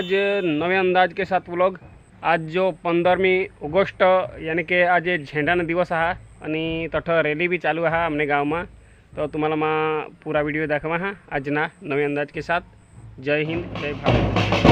आज नवे अंदाज के साथ व्लॉग आज जो पंद्रहवीं ऑगस्ट यानी कि आज झेंडाना दिवस हा आणि तठं रॅली बी चालू हा आमने गावमा तर तुम्हाला मा पुरा व्हिडिओ दाखवा हा आजना नवे अंदाज के साथ जय हिंद जय भारत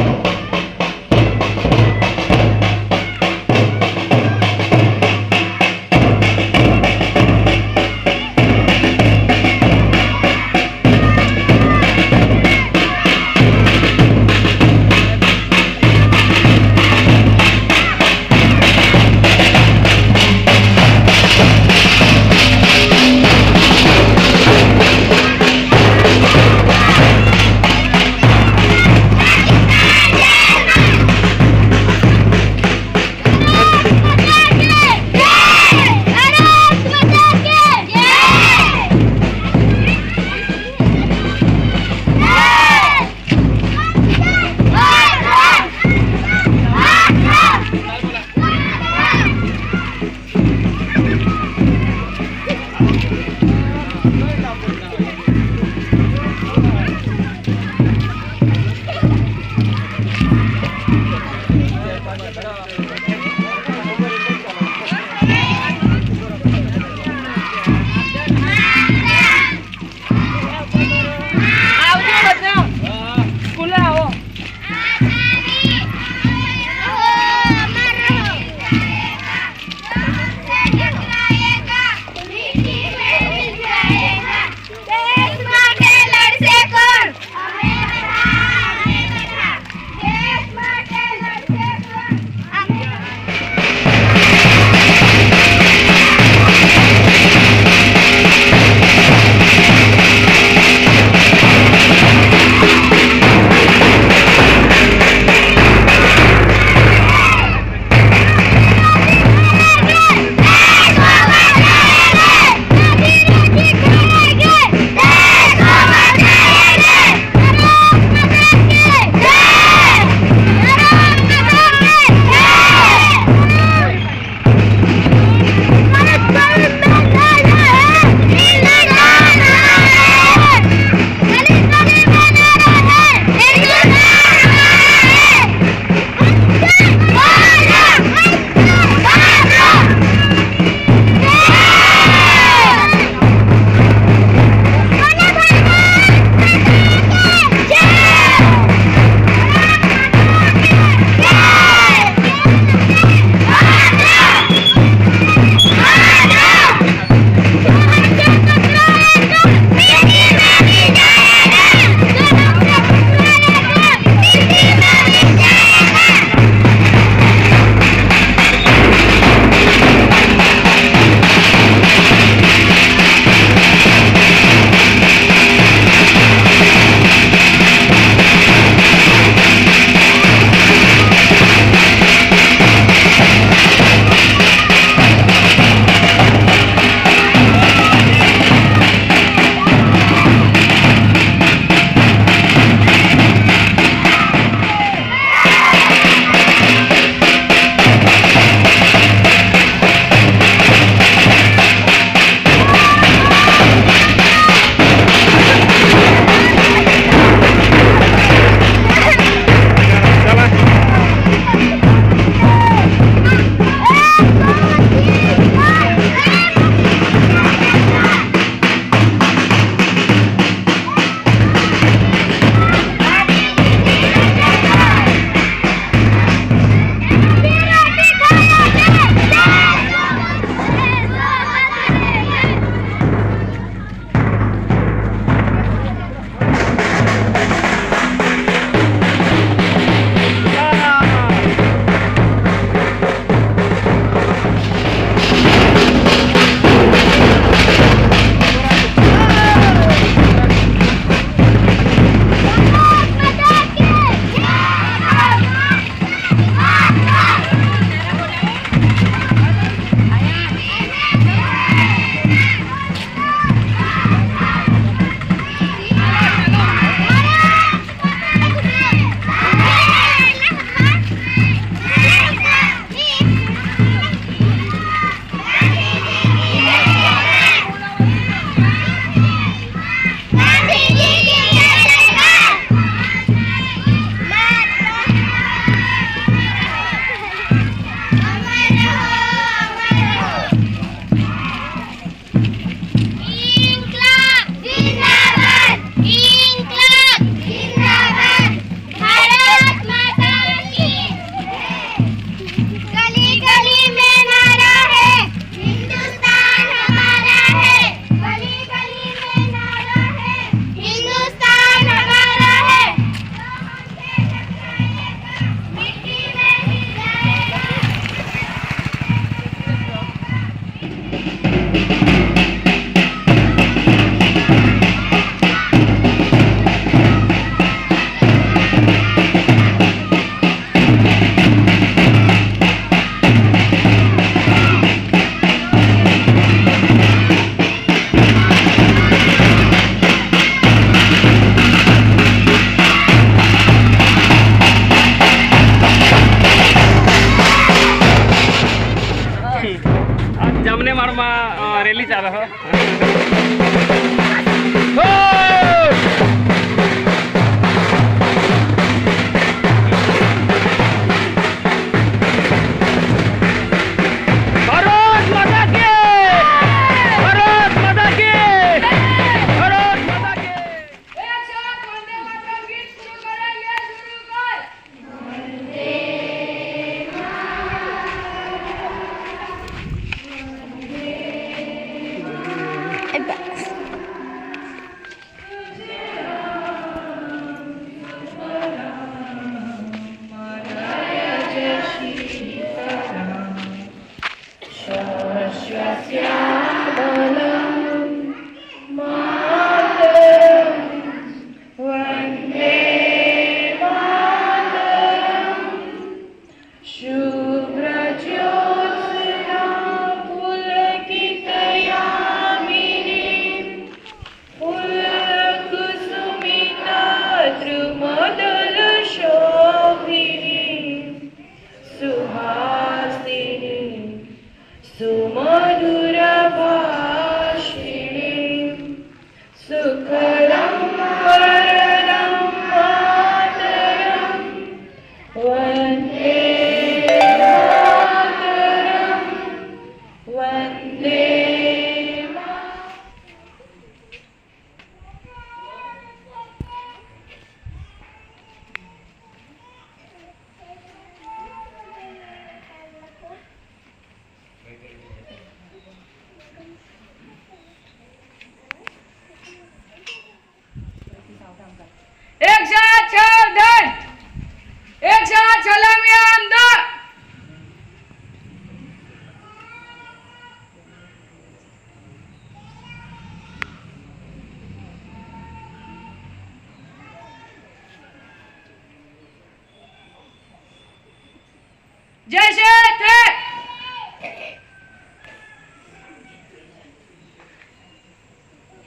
થે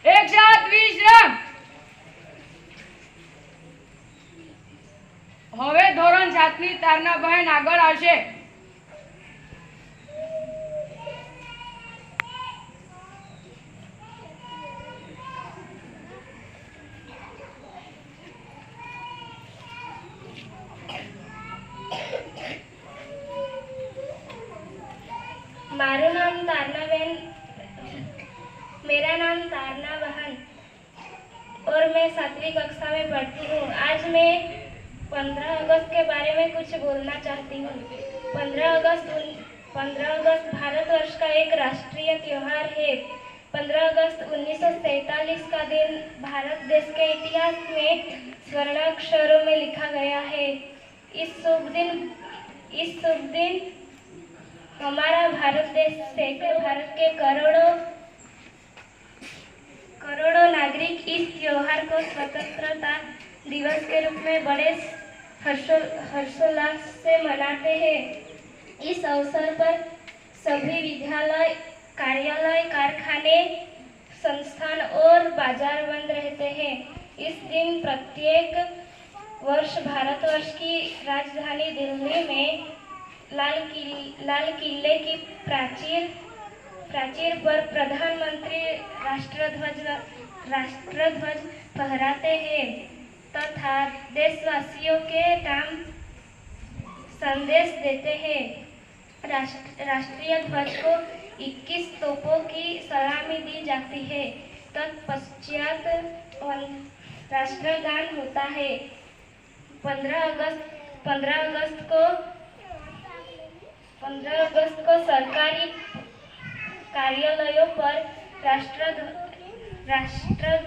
એક વીસ વિશ્રામ. હવે ધોરણ સાતની તારના બહેન આગળ આવશે. पंद्रह अगस्त पंद्रह अगस्त भारतवर्ष का एक राष्ट्रीय त्यौहार है। पंद्रह अगस्त उन्नीस का दिन भारत देश के इतिहास में स्वर्णाक्षरों में लिखा गया है। इस शुभ दिन, इस शुभ दिन हमारा भारत देश से भारत के करोड़ों करोड़ों नागरिक इस त्योहार को स्वतंत्रता दिवस के रूप में बड़े हर्षो, हर्षोल्लास से मनाते हैं। इस अवसर पर सभी विद्यालय, कार्यालय, कारखाने, संस्थान और बाज़ार बंद रहते हैं। इस दिन प्रत्येक वर्ष भारतवर्ष की राजधानी दिल्ली में लाल किल, लाल किले की प्राचीर प्राचीर पर प्रधानमंत्री राष्ट्रध्वज राष्ट्रध्वज फहराते हैं तथा देशवासियों के नाम संदेश देते हैं। राष्ट्र, राष्ट्रीय ध्वज को 21 तोपों की सलामी दी जाती है। तत्पश्चात राष्ट्रगान होता है। 15 अगस्त 15 अगस्त को 15 अगस्त को सरकारी कार्यालयों पर राष्ट्र राष्ट्र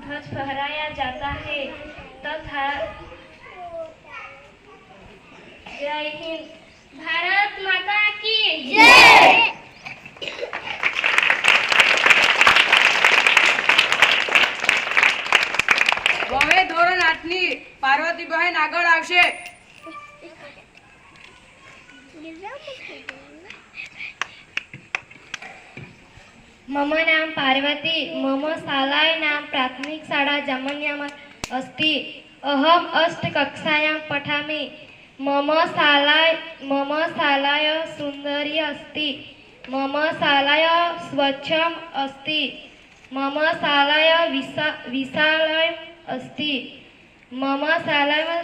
ध्वज फहराया जाता है। तथा जय हिंद। ભારત માતા કી જય! હવે ધોરણ 8 ની પાર્વતીબહેન આગળ આવશે. મમ નામ પાર્વતી મમ શાલાય નામ પ્રાથમિક શાળા જામન્યામાં અસ્તિ. અહમ અષ્ટ કક્ષાયામ પઠામી. मम शाला मम सालाय सुन्दरी अस्ति। मम सालाय स्वच्छम् अस्ति। मम सालाय विशा विशालम् अस्ति। मम शालायां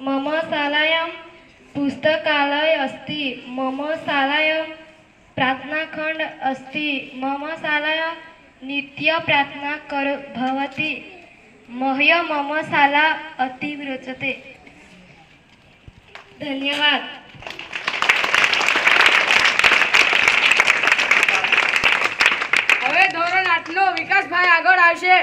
मम शालायां पुस्तकालय अस्ति। मम शालायां प्रार्थनाखण्ड अस्ति। मम शालायां नित्यप्रार्थना कर भवति। मह्य मम शाला अतीव रोचते ધન્યવાદ હવે ધોરણ આઠનો વિકાસભાઈ આગળ આવશે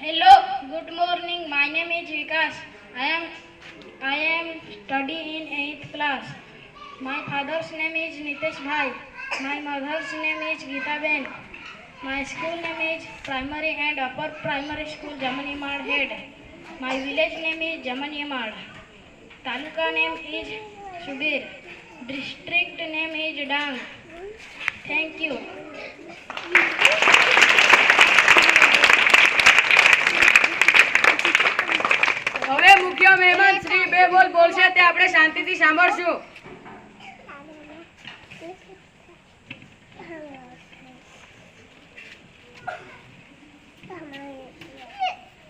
Hello, good morning. My name is Vikas. I am I am studying in 8th class. Father's name is Nitesh Bhai. My mother's name is Geeta Ben. My school name is Primary and Upper Primary School Jamanimad Head. My village name is Jamanimad. Taluka name is Subir. District name is Dang. Thank you. હવે મુખ્ય મહેમાન શ્રી બે બોલ બોલશે તે આપણે શાંતિથી સાંભળશું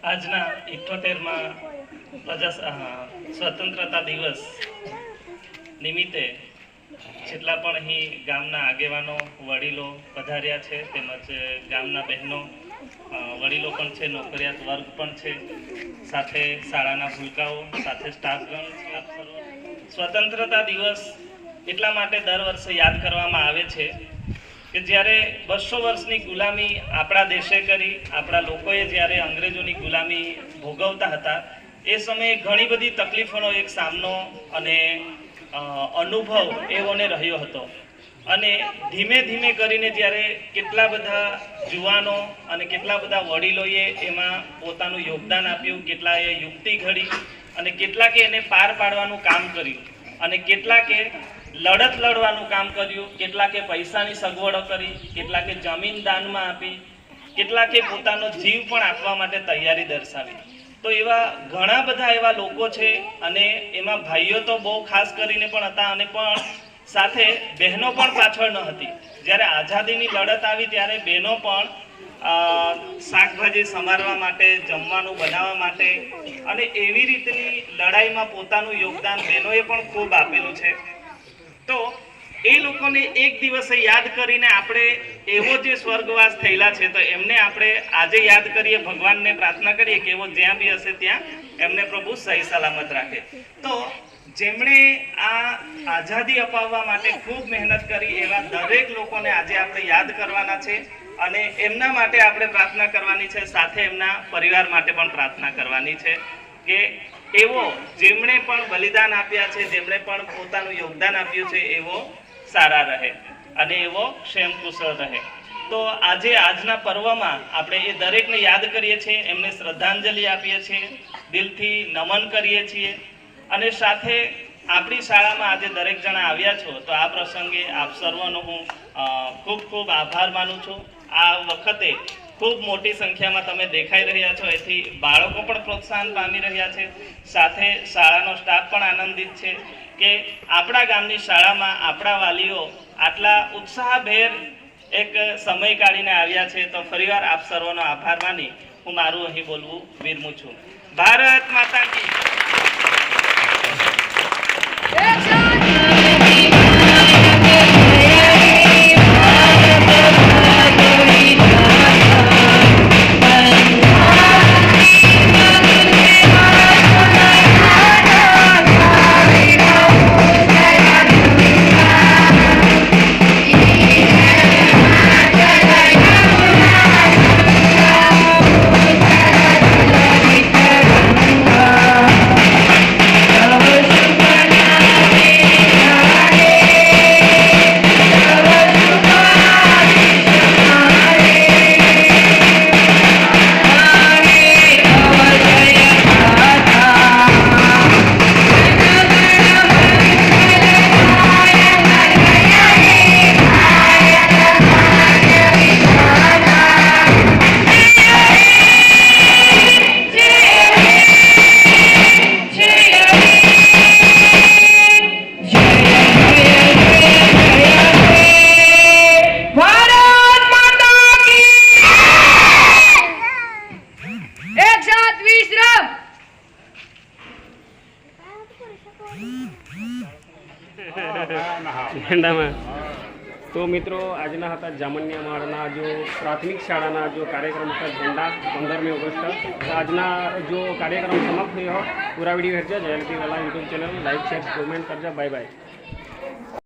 આજના ઇઠ્ઠોતેરમાં પ્રજા સ્વતંત્રતા દિવસ નિમિત્તે જેટલા પણ અહીં ગામના આગેવાનો, વડીલો પધાર્યા છે, તેમજ ગામના બહેનો વડીલો પણ છે, નોકરિયાત વર્ગ પણ છે, સાથે શાળાના ભૂલકાઓ, સાથે સ્ટાફગણ સ્વતંત્રતા દિવસ એટલા માટે દર વર્ષે યાદ કરવામાં આવે છે કે જ્યારે બસો વર્ષની ગુલામી આપણા દેશે કરી, આપણા લોકોએ જ્યારે અંગ્રેજોની ગુલામી ભોગવતા હતા, એ સમયે ઘણી બધી તકલીફોનો એક સામનો અને અનુભવ એઓને રહ્યો હતો. અને ધીમે ધીમે કરીને જ્યારે કેટલા બધા જુવાનો અને કેટલા બધા વડીલોએ એમાં પોતાનું યોગદાન આપ્યું, કેટલાએ યુક્તિ ઘડી અને કેટલાકે એને પાર પાડવાનું કામ કર્યું અને કેટલાકે લડત લડવાનું કામ કર્યું. કેટલાકે પૈસાની સગવડો કરી, કેટલાકે જમીન દાનમાં આપી, કેટલાકે પોતાનો જીવ પણ આપવા માટે તૈયારી દર્શાવી. તો એવા ઘણા બધા એવા લોકો છે અને એમાં ભાઈઓ તો બહુ ખાસ કરીને પણ હતા અને પણ સાથે બહેનો પણ પાછળ ન હતી. જ્યારે આઝાદીની લડત આવી ત્યારે બહેનો પણ શાકભાજી સમારવા માટે, જમવાનું બનાવવા માટે અને એવી રીતની લડાઈમાં પોતાનું યોગદાન બહેનોએ પણ ખૂબ આપેલું છે. તો એ લોકોને એક દિવસે યાદ કરીને આપણે એવો જે સ્વર્ગવાસ થયેલા છે, તો એમને આપણે આજે યાદ કરીએ, ભગવાનને પ્રાર્થના કરીએ કે એવો જ્યાં બી હશે ત્યાં એમને પ્રભુ સહી સલામત રાખે. તો જેમણે આ આઝાદી અપાવવા માટે ખૂબ મહેનત કરી, એવા દરેક લોકોને આજે આપણે યાદ કરવાના છે અને એમના માટે આપણે પ્રાર્થના કરવાની છે, સાથે એમના પરિવાર માટે પણ પ્રાર્થના કરવાની છે કે એવો જેમણે પણ બલિદાન આપ્યા છે, જેમણે પણ પોતાનું યોગદાન આપ્યું છે, એવો સારા રહે અને એવો ક્ષેમ કુશળ રહે. તો આજે આજના પર્વમાં આપણે એ દરેકને યાદ કરીએ છીએ, એમને શ્રદ્ધાંજલિ આપીએ છીએ, દિલથી નમન કરીએ છીએ અને સાથે આપણી શાળામાં આજે દરેક જણા આવ્યા છો, તો આ પ્રસંગે આપ સર્વનો હું ખૂબ ખૂબ આભાર માનું છું. આ વખતે ખૂબ મોટી સંખ્યામાં તમે દેખાઈ રહ્યા છો. એથી બાળકો પણ પ્રોત્સાહન પામી રહ્યા છે. સાથે શાળાનો સ્ટાફ પણ આનંદિત છે કે આપણા ગામની શાળામાં આપણા વાલીઓ આટલા ઉત્સાહભેર એક સમય કાઢીને આવ્યા છે. તો ફરીવાર આપ સર્વનો આભાર માની હું મારું અહીં બોલવું વિરમું છું. ભારત માતા તો મિત્રો, આજના હતા જામનિયા માળના જો પ્રાથમિક શાળાના જો કાર્યક્રમ હતા ઝંડા પંદરમી ઓગસ્ટ. આજના જો કાર્યક્રમ સમાપ્ત થયો, પૂરા વીડિયો હેરજો. જયલતી વાલા YouTube channel, like, share, comment કરજો. Bye bye.